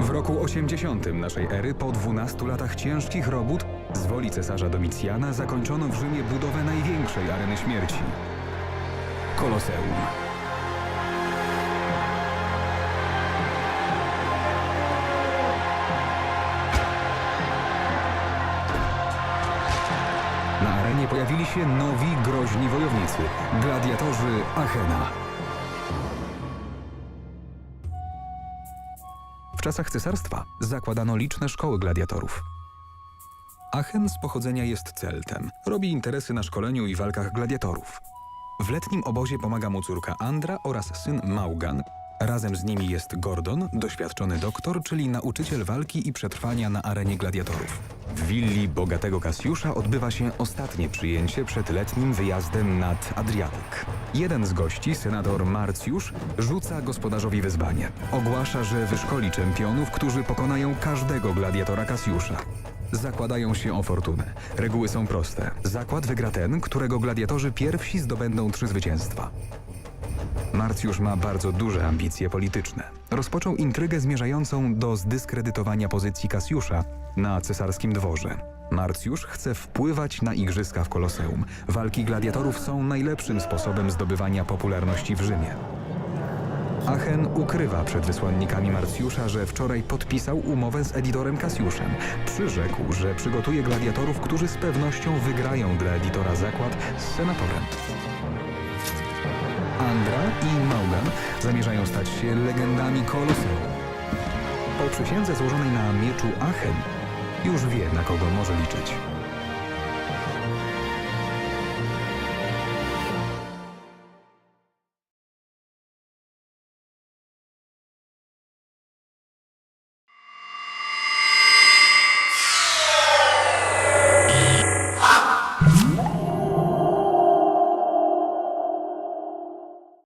W roku 80 naszej ery, po 12 latach ciężkich robót, z woli cesarza Domicjana zakończono w Rzymie budowę największej areny śmierci Koloseum. Na arenie pojawili się nowi, groźni wojownicy gladiatorzy Achena. Czasach cesarstwa zakładano liczne szkoły gladiatorów. Aachen z pochodzenia jest Celtem. Robi interesy na szkoleniu i walkach gladiatorów. W letnim obozie pomaga mu córka Andra oraz syn Maugan. Razem z nimi jest Gordon, doświadczony doktor, czyli nauczyciel walki i przetrwania na arenie gladiatorów. W willi bogatego Kasjusza odbywa się ostatnie przyjęcie przed letnim wyjazdem nad Adriatyk. Jeden z gości, senator Marcjusz, rzuca gospodarzowi wyzwanie. Ogłasza, że wyszkoli czempionów, którzy pokonają każdego gladiatora Kasjusza. Zakładają się o fortunę. Reguły są proste. Zakład wygra ten, którego gladiatorzy pierwsi zdobędą trzy zwycięstwa. Marcjusz ma bardzo duże ambicje polityczne. Rozpoczął intrygę zmierzającą do zdyskredytowania pozycji Kasjusza na cesarskim dworze. Marcjusz chce wpływać na igrzyska w Koloseum. Walki gladiatorów są najlepszym sposobem zdobywania popularności w Rzymie. Aachen ukrywa przed wysłannikami Marcjusza, że wczoraj podpisał umowę z editorem Kasjuszem. Przyrzekł, że przygotuje gladiatorów, którzy z pewnością wygrają dla editora zakład z senatorem. Andra i Maugan zamierzają stać się legendami Koloseum. Po przysiędze złożonej na mieczu Aachen już wie, na kogo może liczyć.